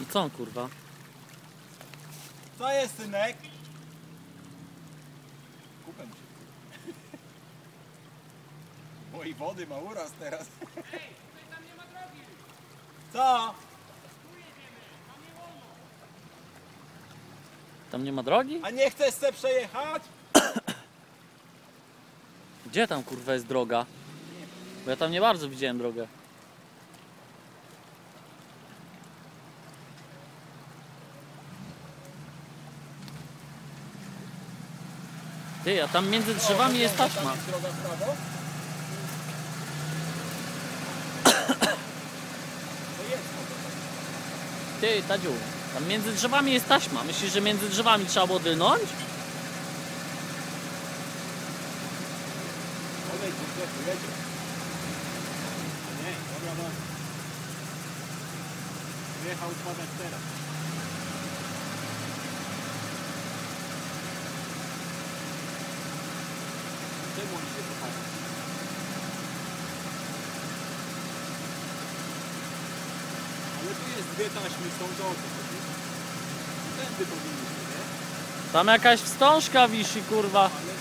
I co on kurwa? Co jest synek? Kupę się. Bo wody ma uraz teraz. Ej, tutaj tam nie ma drogi. Co? Tam nie ma drogi? A nie chcesz se przejechać? Gdzie tam kurwa jest droga? Bo ja tam nie bardzo widziałem drogę. Ty, a tam między drzewami jest taśma. Ty, Tadziu, tam między drzewami jest taśma. Myślisz, że między drzewami trzeba było dylnąć? Wyjechał spadać teraz. Czemu on się kochają? Ale tu jest dwie taśmy, są do oka. Tędy powinniśmy, nie? Tam jakaś wstążka wisi, kurwa. Ale